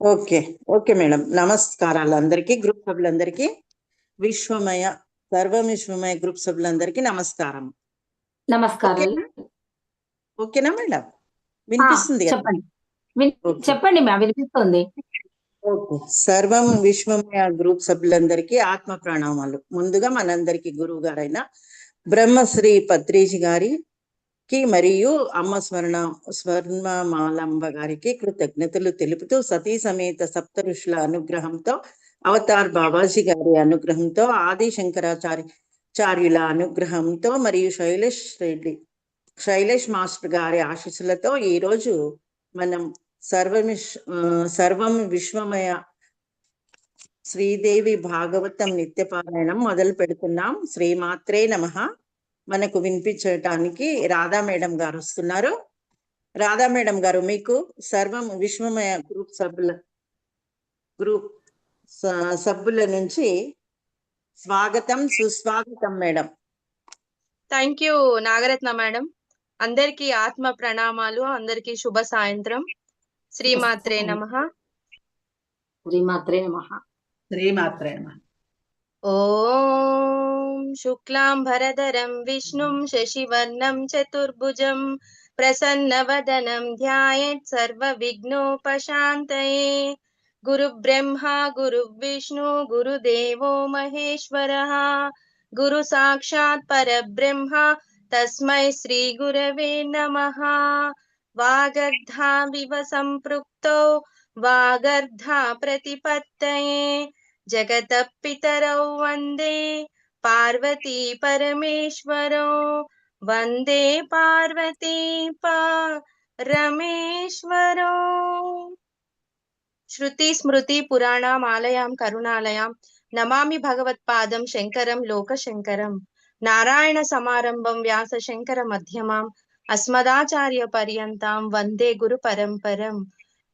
Okay okay madam. నమస్కారాలు అందరికీ group సభ్యులందరికీ. విశ్వమయ సర్వం విశ్వమయ గ్రూప్ సభ్యులందరికీ నమస్కారం. నమస్కారాలు. ఓకేనా? మేడం? వినిపిస్తుంది చెప్పండి. చెప్పండి మ్యామ్ వినిపిస్తుంది. ఓకే. సర్వం విశ్వమయ గ్రూప్ సభ్యులందరికీ ఆత్మ ప్రణామాలు. ముందుగా మనందరికీ గురువు గారైన బ్రహ్మశ్రీ పత్రిజీ కి మరియు అమ్మ స్వర్ణ స్వర్ణమాలంబ గారికి కృతజ్ఞతలు తెలుపుతూ సతీ సమేత సప్త ఋషుల అనుగ్రహంతో అవతార్ బాబాజీ గారి అనుగ్రహంతో ఆది శంకరాచార్య చార్యుల అనుగ్రహంతో మరియు శైలేష్ రెడ్డి శైలేష్ మాస్టర్ గారి ఆశీస్సులతో ఈ రోజు మనం సర్వమిష్ సర్వం విశ్వమయ శ్రీదేవి భాగవతం నిత్యపారాయణం మొదలు పెడుతున్నాం. శ్రీమాత్రే నమః. మనకు వినిపించటానికి రాధా మేడం గారు వస్తున్నారు. రాధా మేడం గారు మీకు సర్వం విశ్వమయ గ్రూప్ సభ్యుల గ్రూప్ స- సభ్యుల నుంచి స్వాగతం సుస్వాగతం madam. Thank you Nagaratna madam. అందరికీ ఆత్మ ప్రణామాలు అందరికీ శుభ సాయంత్రం. శ్రీమాత్రే నమ. శ్రీమాత్రే నమః. శ్రీమాత్రే నమః. ओम शुक्लां भरदरं विष्णुं शशिवर्णं चतुर्भुजं प्रसन्नवदनं ध्यायेत् सर्वविघ्नोपशान्तये। गुरुब्रह्मा, गुरुविष्णु, गुरुदेवो महेश्वरः। गुरुसाक्षात् परब्रह्मा, तस्मै श्रीगुरवे नमः। वागर्धाविव सम्पृक्तौ वागर्धा प्रतिपत्तये నమః వాగర్ధావివ సంపృక్తో వాగర్ధా ప్రతిపత్తయే జగత పితరౌ వందే పార్వతీ పరమేశ్వరో వందే పార్వతీ పరమేశ్వరో శృతి స్మృతి పురాణామాలయాం కరుణాలయాం నమామి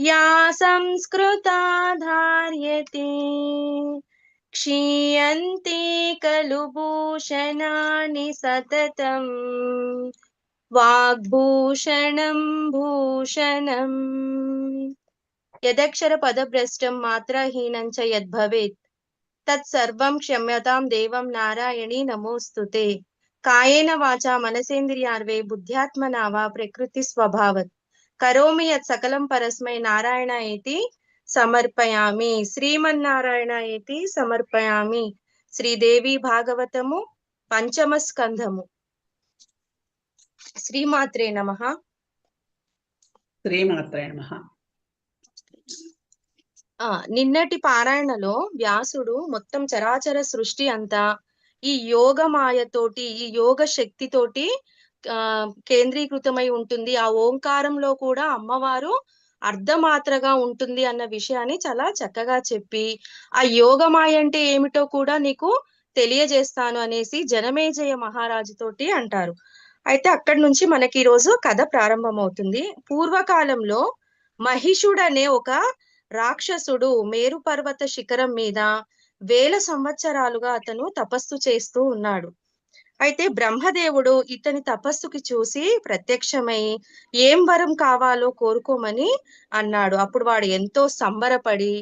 या संस्कृता धार्यते क्षीयन्ते खलु भूषणानि सततम्, वाग्भूषणं भूषणम्। यदक्षरपदभ्रष्टं मात्राहीनं च यद्भवेत्, तत्सर्वं क्षम्यतां देवं नारायणी नमोऽस्तु ते। कायेन वाचा मनसेन्द्रियार्वे, बुद्ध्यात्मना वा प्रकृतिस्वभावत्। కరోమి యత్ సకలం పరస్మై నారాయణ ఏతి సమర్పయామి. శ్రీమన్నారాయణ ఏతి సమర్పయామి. శ్రీదేవి భాగవతము పంచమ స్కంధము శ్రీమాత్రే నమ. శ్రీమాత్రే నమః. నిన్నటి పారాయణలో వ్యాసుడు మొత్తం చరాచర సృష్టి అంతా ఈ యోగ మాయతోటి ఈ యోగ శక్తితోటి ఆ కేంద్రీకృతమై ఉంటుంది. ఆ ఓంకారంలో కూడా అమ్మవారు అర్ధమాత్రగా ఉంటుంది అన్న విషయాన్ని చాలా చక్కగా చెప్పి ఆ యోగమాయ అంటే ఏమిటో కూడా నీకు తెలియజేస్తాను అనేసి జనమేజయ మహారాజు తోటి అంటారు. అయితే అక్కడి నుంచి మనకి ఈరోజు కథ ప్రారంభమవుతుంది. పూర్వకాలంలో మహిషుడు అనే ఒక రాక్షసుడు మేరు పర్వత శిఖరం మీద వేల సంవత్సరాలుగా అతను తపస్సు చేస్తూ ఉన్నాడు. అయితే బ్రహ్మదేవుడు ఇతని తపస్సుకి చూసి ప్రత్యక్షమై ఏం వరం కావాలో కోరుకోమని అన్నాడు. అప్పుడు వాడు ఎంతో సంబరపడి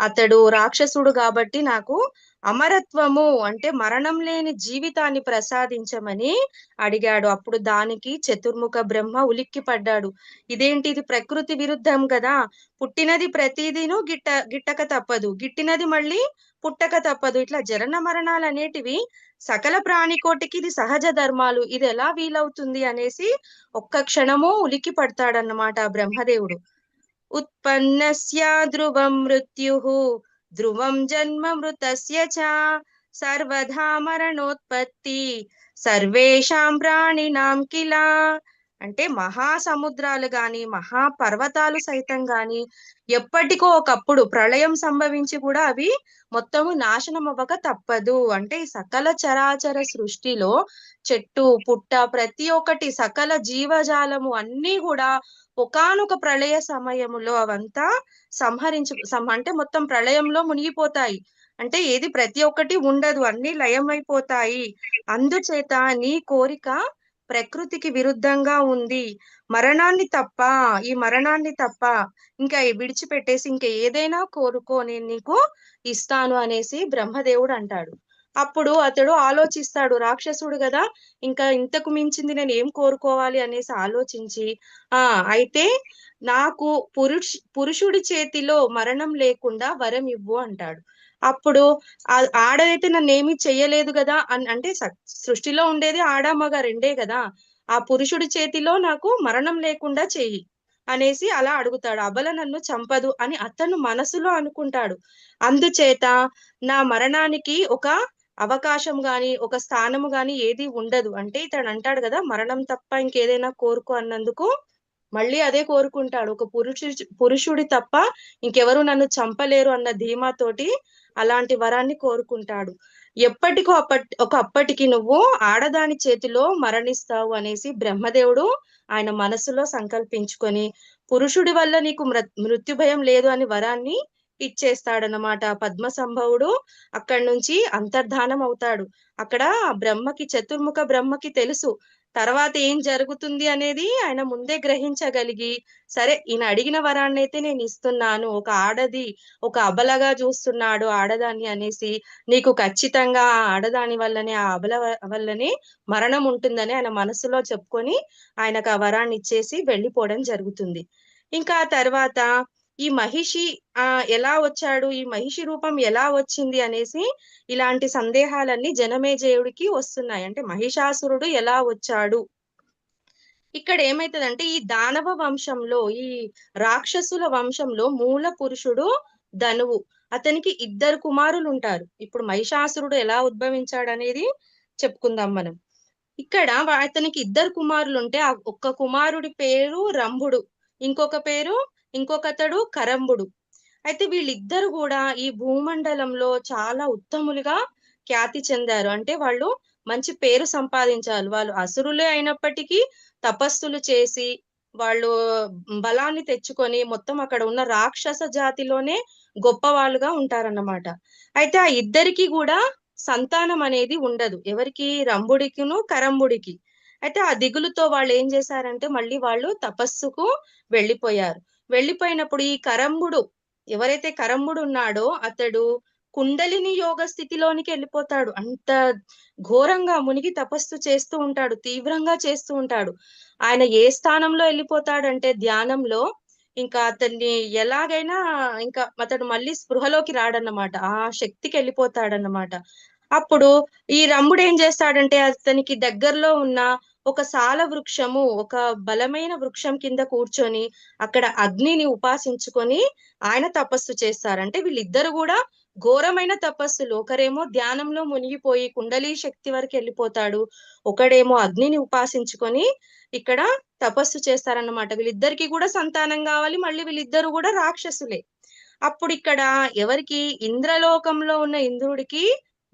అతడు రాక్షసుడు కాబట్టి నాకు అమరత్వము అంటే మరణం లేని జీవితాన్ని ప్రసాదించమని అడిగాడు. అప్పుడు దానికి చతుర్ముఖ బ్రహ్మ ఉలిక్కి పడ్డాడు ఇదేంటి? ఇది ప్రకృతి విరుద్ధం కదా. పుట్టినది ప్రతిదిను గిట్ట గిట్టక తప్పదు. గిట్టినది మళ్ళీ పుట్టక తప్పదు. ఇట్లా జనన మరణాలు అనేటివి సకల ప్రాణికోటికి ఇది సహజ ధర్మాలు. ఇది ఎలా వీలవుతుంది అనేసి ఒక్క క్షణము ఉలికి పడతాడన్నమాట ఆ బ్రహ్మదేవుడు. ఉత్పన్నస్య ధ్రువం మృత్యు ధ్రువం జన్మ మృతస్య చ సర్వధా మరణోత్పత్తి సర్వేషాం ప్రాణినాం కిలా అంటే మహాసముద్రాలు గాని మహాపర్వతాలు సైతం గాని ఎప్పటికో ఒకప్పుడు ప్రళయం సంభవించి కూడా అవి మొత్తము నాశనం అవ్వక తప్పదు. అంటే సకల చరాచర సృష్టిలో చెట్టు పుట్ట ప్రతి ఒక్కటి సకల జీవజాలము అన్నీ కూడా ఒకానొక ప్రళయ సమయములో అవంతా సంహరించు అంటే మొత్తం ప్రళయంలో మునిగిపోతాయి. అంటే ఏది ప్రతి ఒక్కటి ఉండదు. అన్ని లయమైపోతాయి. అందుచేత నీ కోరిక ప్రకృతికి విరుద్ధంగా ఉంది. మరణాన్ని తప్ప ఈ మరణాన్ని తప్ప ఇంకా విడిచిపెట్టేసి ఇంకా ఏదైనా కోరుకో నేను నీకు ఇస్తాను అనేసి బ్రహ్మదేవుడు అంటాడు. అప్పుడు అతడు ఆలోచిస్తాడు రాక్షసుడు కదా ఇంకా ఇంతకు మించింది నేను ఏం కోరుకోవాలి అనేసి ఆలోచించి ఆ అయితే నాకు పురుష్ పురుషుడి చేతిలో మరణం లేకుండా వరం ఇవ్వు అంటాడు. అప్పుడు ఆ- ఆడదైతే నన్ను ఏమీ చెయ్యలేదు కదా అని అంటే సృష్టిలో ఉండేది ఆడ మగ రెండే కదా ఆ పురుషుడి చేతిలో నాకు మరణం లేకుండా చెయ్యి అనేసి అలా అడుగుతాడు. అబల నన్ను చంపదు అని అతను మనసులో అనుకుంటాడు. అందుచేత నా మరణానికి ఒక అవకాశం గాని ఒక స్థానము గాని ఏది ఉండదు. అంటే ఇతడు అంటాడు కదా మరణం తప్ప ఇంకేదైనా కోరుకో అన్నందుకు మళ్ళీ అదే కోరుకుంటాడు. ఒక పురుషు పురుషుడి తప్ప ఇంకెవరు నన్ను చంపలేరు అన్న ధీమాతోటి అలాంటి వరాన్ని కోరుకుంటాడు. ఎప్పటికో అప్పటి ఒక అప్పటికి నువ్వు ఆడదాని చేతిలో మరణిస్తావు అనేసి బ్రహ్మదేవుడు ఆయన మనసులో సంకల్పించుకొని పురుషుడి వల్ల నీకు మృ మృత్యు భయం లేదు అని వరాన్ని ఇచ్చేస్తాడనమాట పద్మ సంభవుడు అక్కడి నుంచి అంతర్ధానం అవుతాడు. అక్కడ ఆ బ్రహ్మకి చతుర్ముఖ బ్రహ్మకి తెలుసు. తర్వాత ఏం జరుగుతుంది అనేది ఆయన ముందే గ్రహించగలిగి సరే ఈయన అడిగిన వరాన్ని అయితే నేను ఇస్తున్నాను ఒక ఆడది ఒక అబలగా చూస్తున్నాడు ఆడదాన్ని అనేసి నీకు ఖచ్చితంగా ఆ ఆడదాని వల్లనే ఆ అబల వల్లనే మరణం ఉంటుందని ఆయన మనసులో చెప్పుకొని ఆయనకు ఆ వరాన్ని ఇచ్చేసి వెళ్ళిపోవడం జరుగుతుంది. ఇంకా తర్వాత ఈ మహిషి ఆ ఎలా వచ్చాడు? ఈ మహిషి రూపం ఎలా వచ్చింది అనేసి ఇలాంటి సందేహాలన్నీ జనమేజయుడికి వస్తున్నాయి. అంటే మహిషాసురుడు ఎలా వచ్చాడు? ఇక్కడ ఏమైతదంటే ఈ దానవ వంశంలో ఈ రాక్షసుల వంశంలో మూల పురుషుడు ధనువు. అతనికి ఇద్దరు కుమారులు ఉంటారు ఇప్పుడు మహిషాసురుడు ఎలా ఉద్భవించాడు అనేది చెప్పుకుందాం మనం. ఇక్కడ అతనికి ఇద్దరు కుమారులు ఉంటే ఆ ఒక్క కుమారుడి పేరు రంభుడు. ఇంకొక పేరు ఇంకొకతడు కరంబుడు. అయితే వీళ్ళిద్దరు కూడా ఈ భూమండలంలో చాలా ఉత్తములుగా ఖ్యాతి చెందారు. అంటే వాళ్ళు మంచి పేరు సంపాదించారు. వాళ్ళు అసురులే అయినప్పటికీ తపస్సులు చేసి వాళ్ళు బలాన్ని తెచ్చుకొని మొత్తం అక్కడ ఉన్న రాక్షస జాతిలోనే గొప్ప వాళ్ళుగా ఉంటారన్నమాట. అయితే ఆ ఇద్దరికి కూడా సంతానం అనేది ఉండదు. ఎవరికి? రంభుడికిను కరంబుడికి. అయితే ఆ దిగులుతో వాళ్ళు ఏం చేశారంటే మళ్ళీ వాళ్ళు తపస్సుకు వెళ్ళిపోయారు. వెళ్ళిపోయినప్పుడు ఈ కరంబుడు ఎవరైతే కరంబుడు ఉన్నాడో అతడు కుండలిని యోగ స్థితిలోనికి వెళ్ళిపోతాడు. అంత ఘోరంగా మునిగి తపస్సు చేస్తూ ఉంటాడు తీవ్రంగా చేస్తూ ఉంటాడు. ఆయన ఏ స్థానంలో వెళ్ళిపోతాడంటే ధ్యానంలో ఇంకా అతన్ని ఎలాగైనా ఇంకా అతడు మళ్ళీ స్పృహలోకి రాడన్నమాట ఆ శక్తికి వెళ్ళిపోతాడన్నమాట. అప్పుడు ఈ రంభుడు ఏం చేస్తాడంటే అతనికి దగ్గరలో ఉన్న ఒక సాల వృక్షము ఒక బలమైన వృక్షం కింద కూర్చొని అక్కడ అగ్నిని ఉపాసించుకొని ఆయన తపస్సు చేస్తారంటే వీళ్ళిద్దరు కూడా ఘోరమైన తపస్సులు. ఒకరేమో ధ్యానంలో మునిగిపోయి కుండలి శక్తి వరకు వెళ్ళిపోతాడు. ఒకడేమో అగ్నిని ఉపాసించుకొని ఇక్కడ తపస్సు చేస్తారన్నమాట. వీళ్ళిద్దరికి కూడా సంతానం కావాలి మళ్ళీ వీళ్ళిద్దరు కూడా రాక్షసులే. అప్పుడు ఇక్కడ ఎవరికి? ఇంద్రలోకంలో ఉన్న ఇంద్రుడికి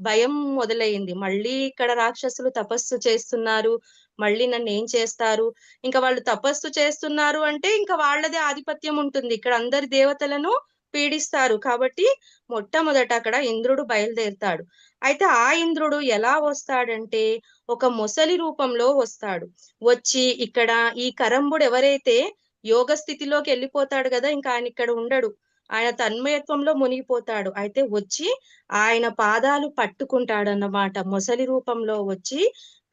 భయం మొదలైంది. మళ్ళీ ఇక్కడ రాక్షసులు తపస్సు చేస్తున్నారు. మళ్ళీ నన్ను ఏం చేస్తారు? ఇంకా వాళ్ళు తపస్సు చేస్తున్నారు అంటే ఇంకా వాళ్ళదే ఆధిపత్యం ఉంటుంది. ఇక్కడ అందరి దేవతలను పీడిస్తారు. కాబట్టి మొట్టమొదట అక్కడ ఇంద్రుడు బయలుదేరుతాడు. అయితే ఆ ఇంద్రుడు ఎలా వస్తాడంటే ఒక మొసలి రూపంలో వస్తాడు. వచ్చి ఇక్కడ ఈ కరంబుడు ఎవరైతే యోగ స్థితిలోకి వెళ్ళిపోతాడు కదా ఇంకా ఆయన ఇక్కడ ఉండడు. ఆయన తన్మయత్వంలో మునిగిపోతాడు. అయితే వచ్చి ఆయన పాదాలు పట్టుకుంటాడు అన్నమాట మొసలి రూపంలో వచ్చి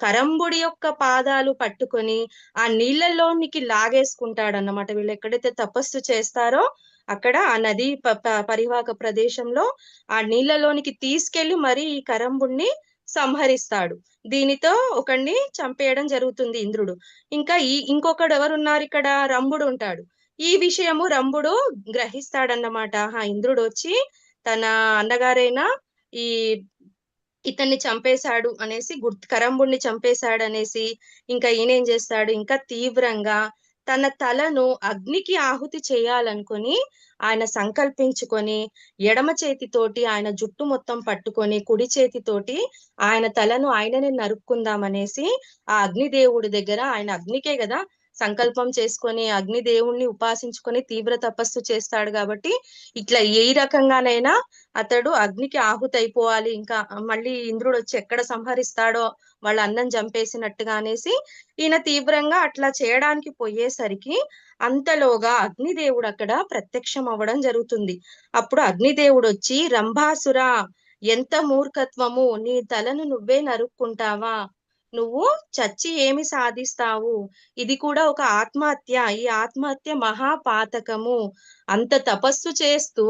కరంబుడి యొక్క పాదాలు పట్టుకొని ఆ నీళ్ళలోనికి లాగేసుకుంటాడు అన్నమాట వీళ్ళు ఎక్కడైతే తపస్సు చేస్తారో అక్కడ ఆ నది ప- ప- పరివాహక ప్రదేశంలో ఆ నీళ్ళలోనికి తీసుకెళ్ళి మరి ఈ కరంబుడిని సంహరిస్తాడు. దీనితో ఒకడిని చంపేయడం జరుగుతుంది ఇంద్రుడు. ఇంకా ఈ ఇంకొకడు ఎవరున్నారు ఇక్కడ? రంభుడు ఉంటాడు. ఈ విషయము రంభుడు గ్రహిస్తాడన్నమాట. ఆ ఇంద్రుడు వచ్చి తన అన్నగారైన ఈ ఇతన్ని చంపేశాడు అనేసి గుర్తు కరంబుడిని చంపేశాడు అనేసి ఇంకా ఈయనేం చేస్తాడు? ఇంకా తీవ్రంగా తన తలను అగ్నికి ఆహుతి చేయాలనుకొని ఆయన సంకల్పించుకొని ఎడమ చేతితోటి ఆయన జుట్టు మొత్తం పట్టుకొని కుడి చేతితోటి ఆయన తలను ఆయననే నరుక్కుందామనేసి ఆ అగ్నిదేవుడి దగ్గర ఆయన అగ్నికే కదా సంకల్పం చేసుకొని అగ్నిదేవుణ్ణి ఉపాసించుకొని తీవ్ర తపస్సు చేస్తాడు కాబట్టి ఇట్లా ఏ రకంగానైనా అతడు అగ్నికి ఆహుతి అయిపోవాలి ఇంకా మళ్ళీ ఇంద్రుడు వచ్చి ఎక్కడ సంహరిస్తాడో వాళ్ళ అన్నం చంపేసినట్టుగా అనేసి ఈయన తీవ్రంగా అట్లా చేయడానికి పోయేసరికి అంతలోగా అగ్నిదేవుడు అక్కడ ప్రత్యక్షం అవ్వడం జరుగుతుంది. అప్పుడు అగ్నిదేవుడు వచ్చి రంభాసుర ఎంత మూర్ఖత్వము! నీ తలను నువ్వే నరుక్కుంటావా? నువ్వు చచ్చి ఏమి సాధిస్తావు? ఇది కూడా ఒక ఆత్మహత్య. ఈ ఆత్మహత్య మహాపాతకము. అంత తపస్సు చేస్తూ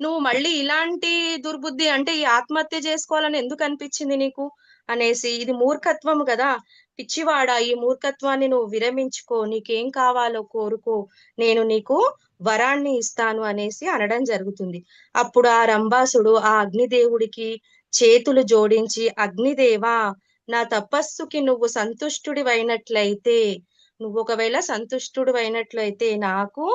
నువ్వు మళ్ళీ ఇలాంటి దుర్బుద్ధి అంటే ఈ ఆత్మహత్య చేసుకోవాలని ఎందుకు అనిపించింది నీకు? అనేసి ఇది మూర్ఖత్వము కదా. పిచ్చివాడా ఈ మూర్ఖత్వాన్ని నువ్వు విరమించుకో నీకేం కావాలో కోరుకో నేను నీకు వరాన్ని ఇస్తాను అనేసి అనడం జరుగుతుంది. అప్పుడు ఆ రంభాసుడు ఆ అగ్నిదేవుడికి చేతులు జోడించి అగ్నిదేవా నా తపస్సుకి నువ్వు సంతుష్టుడివైనట్లయితే నువ్వు ఒకవేళ సంతుష్టుడివైనట్లయితే నాకు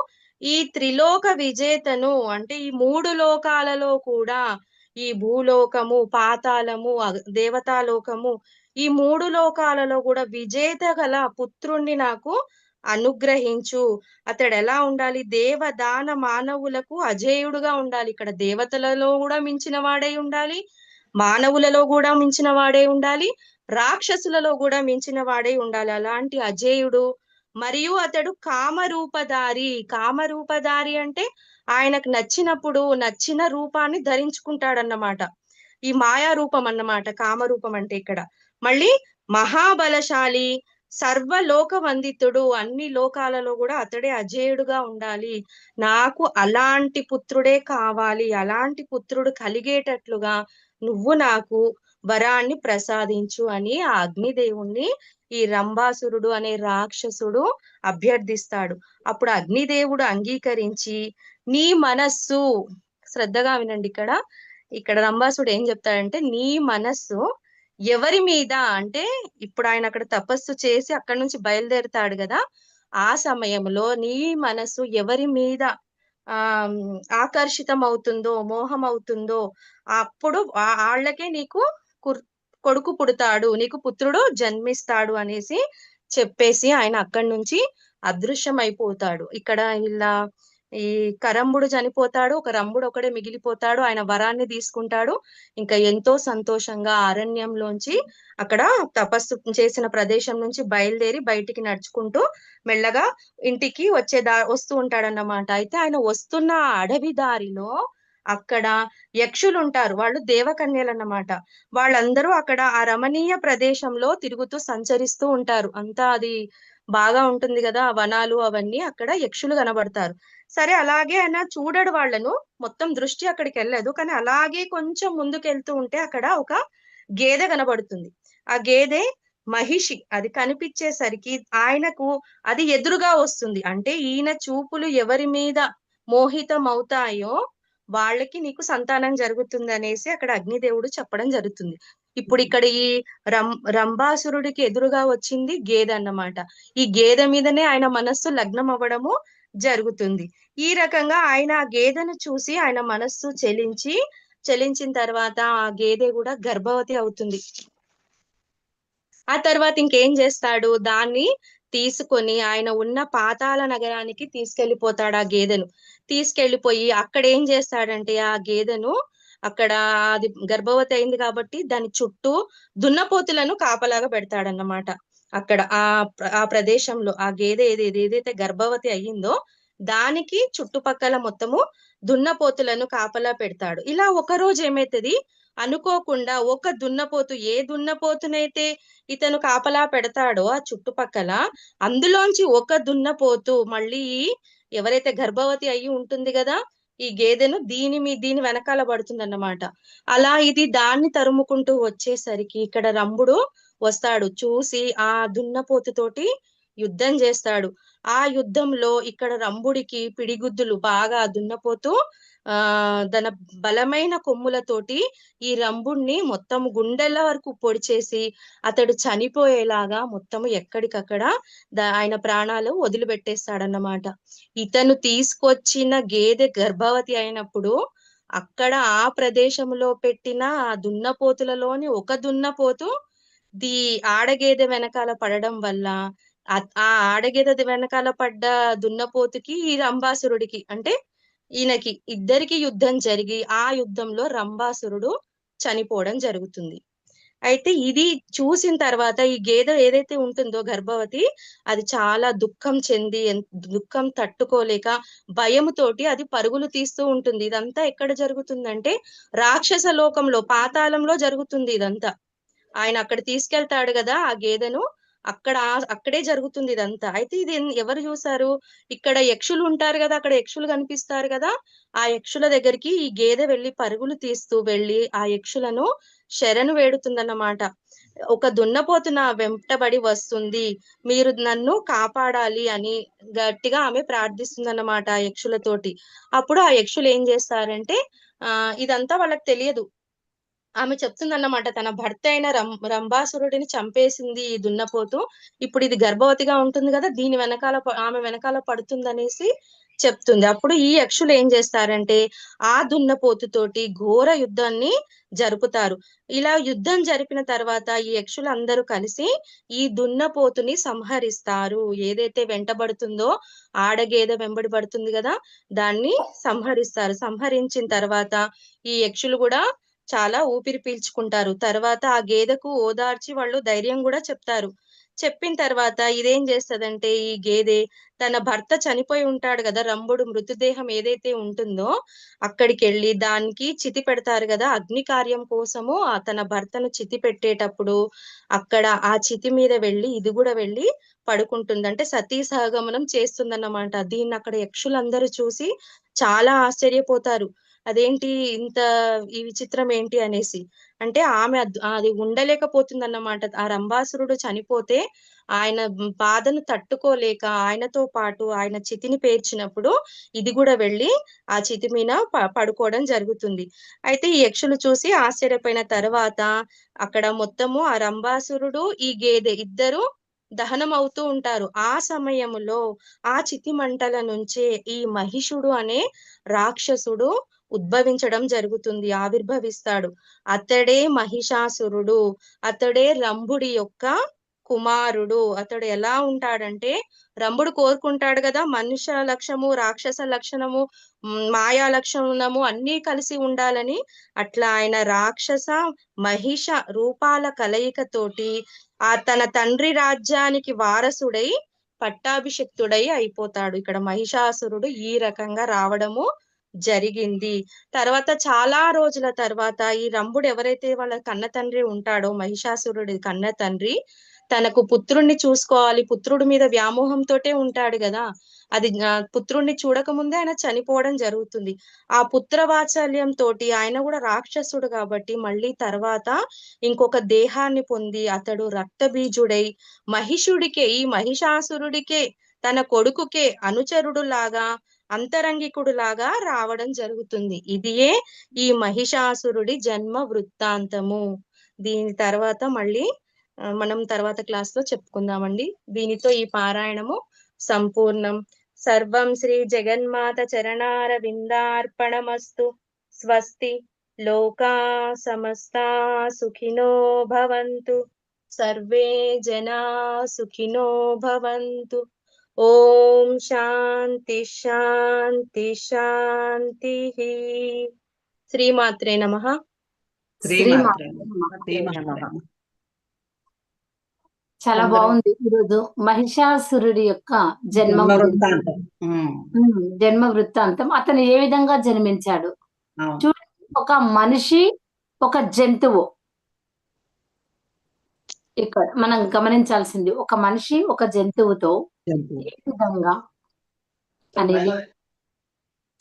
ఈ త్రిలోక విజేతను అంటే ఈ మూడు లోకాలలో కూడా ఈ భూలోకము పాతాళము దేవతాలోకము ఈ మూడు లోకాలలో కూడా విజేత గల పుత్రుణ్ణి నాకు అనుగ్రహించు. అతడు ఎలా ఉండాలి? దేవదాన మానవులకు అజేయుడుగా ఉండాలి. ఇక్కడ దేవతలలో కూడా మించిన వాడై ఉండాలి మానవులలో కూడా మించిన వాడే ఉండాలి రాక్షసులలో కూడా మించిన వాడై ఉండాలి. అలాంటి అజేయుడు మరియు అతడు కామరూపధారి. కామరూపధారి అంటే ఆయనకు నచ్చినప్పుడు నచ్చిన రూపాన్ని ధరించుకుంటాడన్నమాట. ఈ మాయా రూపం అన్నమాట కామరూపం అంటే ఇక్కడ. మళ్ళీ మహాబలశాలి సర్వలోక వందితుడు అన్ని లోకాలలో కూడా అతడే అజేయుడుగా ఉండాలి. నాకు అలాంటి పుత్రుడే కావాలి. అలాంటి పుత్రుడు కలిగేటట్లుగా నువ్వు నాకు వరాన్ని ప్రసాదించు అని ఆ అగ్నిదేవుణ్ణి ఈ రంభాసురుడు అనే రాక్షసుడు అభ్యర్థిస్తాడు. అప్పుడు అగ్నిదేవుడు అంగీకరించి నీ మనస్సు శ్రద్ధగా వినండి ఇక్కడ. ఇక్కడ రంభాసుడు ఏం చెప్తాడంటే నీ మనస్సు ఎవరి మీద అంటే ఇప్పుడు ఆయన అక్కడ తపస్సు చేసి అక్కడ నుంచి బయలుదేరుతాడు కదా. ఆ సమయంలో నీ మనస్సు ఎవరి మీద ఆ ఆకర్షితం అవుతుందో మోహం అవుతుందో అప్పుడు ఆ- వాళ్ళకే నీకు కొడుకు పుడతాడు నీకు పుత్రుడు జన్మిస్తాడు అనేసి చెప్పేసి ఆయన అక్కడి నుంచి అదృశ్యం అయిపోతాడు ఇక్కడ ఇలా ఈ కరంబుడు చనిపోతాడు ఒక రంబుడు ఒకడే మిగిలిపోతాడు ఆయన వరాన్ని తీసుకుంటాడు. ఇంకా ఎంతో సంతోషంగా అరణ్యంలోంచి అక్కడ తపస్సు చేసిన ప్రదేశం నుంచి బయలుదేరి బయటికి నడుచుకుంటూ మెల్లగా ఇంటికి వచ్చే దా వస్తూ ఉంటాడన్నమాట. అయితే ఆయన వస్తున్న అడవి దారిలో అక్కడ యక్షులు ఉంటారు వాళ్ళు దేవకన్యలు అన్నమాట వాళ్ళందరూ అక్కడ ఆ రమణీయ ప్రదేశంలో తిరుగుతూ సంచరిస్తూ ఉంటారు. అంతా అది బాగా ఉంటుంది కదా ఆ వనాలు అవన్నీ అక్కడ యక్షులు కనబడతారు. సరే అలాగే ఆయన చూడడు వాళ్ళను. మొత్తం దృష్టి అక్కడికి వెళ్ళదు కానీ అలాగే కొంచెం ముందుకు వెళ్తూ ఉంటే అక్కడ ఒక గేదె కనబడుతుంది. ఆ గేదె మహిషి. అది కనిపించేసరికి ఆయనకు అది ఎదురుగా వస్తుంది. అంటే ఈయన చూపులు ఎవరి మీద మోహితం అవుతాయో వాళ్ళకి నీకు సంతానం జరుగుతుంది అనేసి అక్కడ అగ్నిదేవుడు చెప్పడం జరుగుతుంది. ఇప్పుడు ఇక్కడ ఈ రం రంభాసురుడికి ఎదురుగా వచ్చింది గేదె అన్నమాట. ఈ గేదె మీదనే ఆయన మనస్సు లగ్నం అవ్వడము జరుగుతుంది. ఈ రకంగా ఆయన ఆ గేదెను చూసి ఆయన మనస్సు చెలించి చెలించిన తర్వాత ఆ గేదె కూడా గర్భవతి అవుతుంది. ఆ తర్వాత ఇంకేం చేస్తాడు? దాన్ని తీసుకొని ఆయన ఉన్న పాతాళ నగరానికి తీసుకెళ్ళిపోతాడు ఆ గేదెను. తీసుకెళ్ళిపోయి అక్కడ ఏం చేస్తాడంటే ఆ గేదెను అక్కడ అది గర్భవతి అయింది కాబట్టి దాని చుట్టూ దున్నపోతులను కాపలాగా పెడతాడన్నమాట. అక్కడ ఆ ఆ ప్రదేశంలో ఆ గేదె ఏది ఏదైతే గర్భవతి అయ్యిందో దానికి చుట్టుపక్కల మొత్తము దున్నపోతులను కాపలా పెడతాడు. ఇలా ఒక రోజు ఏమైతది? అనుకోకుండా ఒక దున్నపోతు ఏ దున్నపోతునైతే ఇతను కాపలా పెడతాడో ఆ చుట్టుపక్కల అందులోంచి ఒక దున్నపోతు మళ్ళీ ఎవరైతే గర్భవతి అయ్యి ఉంటుంది కదా ఈ గేదెను దీని మీ దీని వెనకాల పడుతుంది అన్నమాట అలా ఇది దాన్ని తరుముకుంటూ వచ్చేసరికి ఇక్కడ రంభుడు వస్తాడు. చూసి ఆ దున్నపోతుతోటి యుద్ధం చేస్తాడు. ఆ యుద్ధంలో ఇక్కడ రంభుడికి పిడిగుద్దులు బాగా దున్నపోతూ ఆ తన బలమైన కొమ్ములతోటి ఈ రంభుణ్ణి మొత్తం గుండెల వరకు పొడిచేసి అతడు చనిపోయేలాగా మొత్తము ఎక్కడికక్కడ ఆయన ప్రాణాలు వదిలిపెట్టేస్తాడన్నమాట. ఇతను తీసుకొచ్చిన గేదె గర్భవతి అయినప్పుడు అక్కడ ఆ ప్రదేశంలో పెట్టిన ఆ దున్నపోతులలోని ఒక దున్నపోతు ది ఆడగేదె వెనకాల పడడం వల్ల ఆ- ఆ ఆడగేదె వెనకాల పడ్డ దున్నపోతుకి ఈ రంభాసురుడికి అంటే ఈయనకి ఇద్దరికి యుద్ధం జరిగి ఆ యుద్ధంలో రంభాసురుడు చనిపోవడం జరుగుతుంది. అయితే ఇది చూసిన తర్వాత ఈ గేదె ఏదైతే ఉంటుందో గర్భవతి అది చాలా దుఃఖం చెంది దుఃఖం తట్టుకోలేక భయముతోటి అది పరుగులు తీస్తూ ఉంటుంది. ఇదంతా ఎక్కడ జరుగుతుందంటే రాక్షస లోకంలో పాతాళంలో జరుగుతుంది ఇదంతా. ఆయన అక్కడ తీసుకెళ్తాడు కదా ఆ గేదెను అక్కడ అక్కడే జరుగుతుంది ఇదంతా. అయితే ఇది ఎవరు చూసారు ఇక్కడ యక్షులు ఉంటారు కదా అక్కడ యక్షులు కనిపిస్తారు కదా ఆ యక్షుల దగ్గరికి ఈ గేదె వెళ్ళి పరుగులు తీస్తూ వెళ్ళి ఆ యక్షులను శరణు వేడుతుందన్నమాట. ఒక దున్నపోతు నా వెంటబడి వస్తుంది మీరు నన్ను కాపాడాలి అని గట్టిగా ఆమె ప్రార్థిస్తుందన్నమాట ఆ యక్షులతోటి. అప్పుడు ఆ యక్షులు ఏం చేస్తారంటే ఆ ఇదంతా వాళ్ళకి తెలియదు. ఆమె చెప్తుందన్నమాట తన భర్త అయిన రం రంభాసురుడిని చంపేసింది ఈ దున్నపోతు. ఇప్పుడు ఇది గర్భవతిగా ఉంటుంది కదా దీని వెనకాల ఆమె వెనకాల పడుతుందనేసి చెప్తుంది. అప్పుడు ఈ యక్షులు ఏం చేస్తారంటే ఆ దున్నపోతుతోటి ఘోర యుద్ధాన్ని జరుపుతారు. ఇలా యుద్ధం జరిపిన తర్వాత ఈ యక్షులు అందరూ కలిసి ఈ దున్నపోతుని సంహరిస్తారు. ఏదైతే వెంటబడుతుందో ఆడగేద వెంబడి పడుతుంది కదా దాన్ని సంహరిస్తారు. సంహరించిన తర్వాత ఈ యక్షులు కూడా చాలా ఊపిరి పీల్చుకుంటారు. తర్వాత ఆ గేదెకు ఓదార్చి వాళ్ళు ధైర్యం కూడా చెప్తారు. చెప్పిన తర్వాత ఇదేం చేస్తదంటే ఈ గేదె తన భర్త చనిపోయి ఉంటాడు కదా రంభుడు మృతదేహం ఏదైతే ఉంటుందో అక్కడికి వెళ్ళి దానికి చితి పెడతారు కదా అగ్ని కార్యం కోసము ఆ తన భర్తను చితి పెట్టేటప్పుడు అక్కడ ఆ చితి మీద వెళ్ళి ఇది కూడా వెళ్ళి పడుకుంటుంది. అంటే సతీ సహగమనం చేస్తుందన్నమాట. దీన్ని అక్కడ యక్షులందరూ చూసి చాలా ఆశ్చర్యపోతారు. అదేంటి ఇంత ఈ విచిత్రం ఏంటి అనేసి. అంటే ఆమె అది ఉండలేకపోతుంది అన్నమాట ఆ రంభాసురుడు చనిపోతే ఆయన బాధను తట్టుకోలేక ఆయనతో పాటు ఆయన చితిని పేర్చినప్పుడు ఇది కూడా వెళ్ళి ఆ చితి మీద పడుకోవడం జరుగుతుంది. అయితే ఈ యక్షులు చూసి ఆశ్చర్యపోయిన తర్వాత అక్కడ మొత్తము ఆ రంభాసురుడు ఈ గేదె ఇద్దరు దహనం అవుతూ ఉంటారు. ఆ సమయంలో ఆ చితి మంటల నుంచే ఈ మహిషుడు అనే రాక్షసుడు ఉద్భవించడం జరుగుతుంది ఆవిర్భవిస్తాడు. అతడే మహిషాసురుడు అతడే రంభుడి యొక్క కుమారుడు. అతడు ఎలా ఉంటాడంటే రంభుడు కోరుకుంటాడు కదా మనుష్య లక్షణము రాక్షస లక్షణము మాయా లక్షణము అన్నీ కలిసి ఉండాలని. అట్లా ఆయన రాక్షస మహిష రూపాల కలయికతోటి ఆ తన తండ్రి రాజ్యానికి వారసుడై పట్టాభిషిక్తుడై అయిపోతాడు. ఇక్కడ మహిషాసురుడు ఈ రకంగా రావడము జరిగింది. తర్వాత చాలా రోజుల తర్వాత ఈ రంభుడు ఎవరైతే వాళ్ళ కన్న తండ్రి ఉంటాడో మహిషాసురుడి కన్న తండ్రి తనకు పుత్రుణ్ణి చూసుకోవాలి. పుత్రుడి మీద వ్యామోహంతోటే ఉంటాడు కదా. అది పుత్రుణ్ణి చూడకముందే ఆయన చనిపోవడం జరుగుతుంది. ఆ పుత్ర తోటి ఆయన కూడా రాక్షసుడు కాబట్టి మళ్ళీ తర్వాత ఇంకొక దేహాన్ని పొంది అతడు రక్తబీజుడై మహిషుడికే ఈ మహిషాసురుడికే తన కొడుకుకే అనుచరుడు లాగా అంతరంగికుడు లాగా రావడం జరుగుతుంది. ఇదియే ఈ మహిషాసురుడి జన్మ వృత్తాంతము. దీని తర్వాత మళ్ళీ మనం తర్వాత క్లాస్లో చెప్పుకుందామండి. దీనితో ఈ పారాయణము సంపూర్ణం. సర్వం శ్రీ జగన్మాత చరణార విందార్పణమస్తు స్వస్తి లోకా సమస్తా సుఖినో భవంతు. సర్వే జనా సుఖినో భవంతు. ఓం శాంతి శాంతి శాంతి. శ్రీమాత్రే నమ. చాలా బాగుంది ఈరోజు మహిషాసురుడి యొక్క జన్మ. వృత్తాంతం. జన్మ వృత్తాంతం. అతను ఏ విధంగా జన్మించాడు? అవును. ఒక మనిషి ఒక జంతువు. ఇక్కడ మనం గమనించాల్సింది ఒక మనిషి ఒక జంతువుతో. ఏ విధంగా అనేది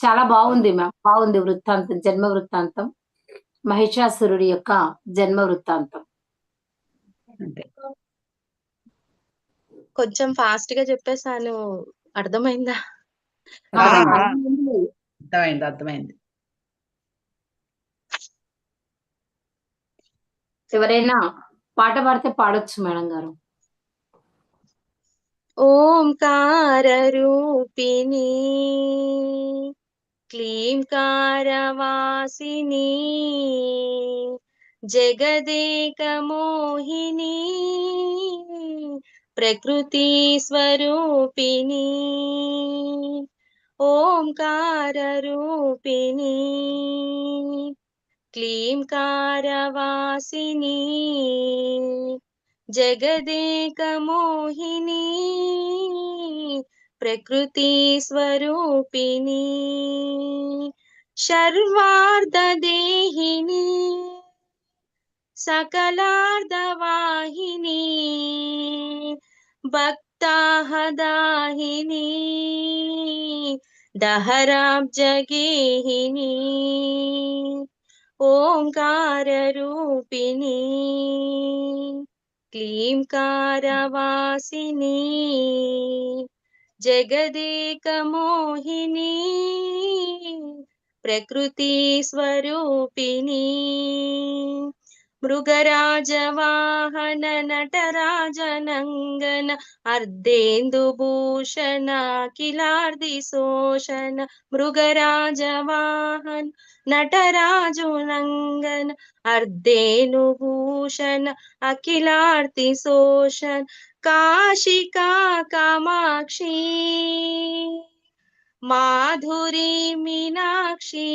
చాలా బాగుంది మ్యామ్. బాగుంది వృత్తాంతం జన్మ వృత్తాంతం. మహిషాసురుడి యొక్క జన్మ వృత్తాంతం. కొంచెం ఫాస్ట్గా చెప్పేసాను. అర్థమైంది. అర్థమైంది అర్థమైంది. ఎవరైనా పాట పాడితే పాడొచ్చు మేడం గారు. ఓంకార రూపిణి క్లీంకారవాసిని జగదేక మోహిని ప్రకృతి స్వరూపిణి. ఓంకార రూపిణి క్లీంకారవాసిని జగదేక మోహిని ప్రకృతి స్వరూపిణి శర్వార్ధదేహిని సకలార్ధవాహిని భక్తాహదాహిని దహరాబ్జగేహిని ఓంకార రూపిణి క్లీంకారవాసిని జగదేక మోహిని ప్రకృతి స్వరూపిణి. మృగరాజవాహన నటరాజనంగన అర్ధేందుభూషణ కిలార్ది శోషణ మృగరాజవాహన నటరాజునంగన అర్ధేనుభూషణ అఖిలార్తి శోషణ కాశికా కామాక్షి మాధురి మీనాక్షి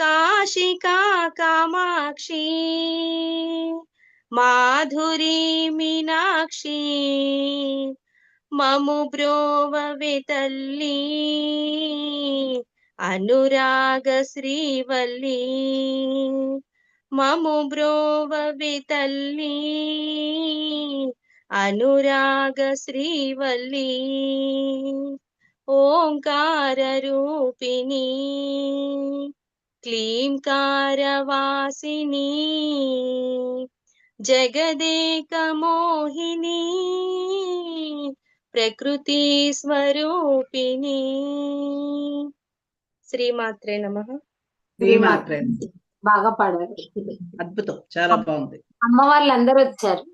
కాశికా కామాక్షి మాధురి మీనాక్షి మము బ్రోవవి తల్లి అనురాగ శ్రీవల్లి మము బ్రోవవి తల్లి అనురాగ శ్రీవల్లి ఓంకార రూపిణి. క్లీంకారవాసిని జగదేక మోహిని ప్రకృతి స్వరూపిణి శ్రీమాత్రే నమ. శ్రీమాత్రే బాగా పాడారు. అద్భుతం. చాలా బాగుంది. అమ్మ వాళ్ళు అందరూ వచ్చారు.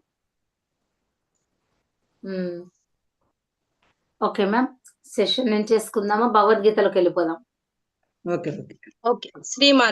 Okay ma'am. సెషన్ నేను చేసుకుందామా? భగవద్గీతలోకి వెళ్ళిపోదాం. ఓకే ఓకే ఓకే శ్రీమాత్రే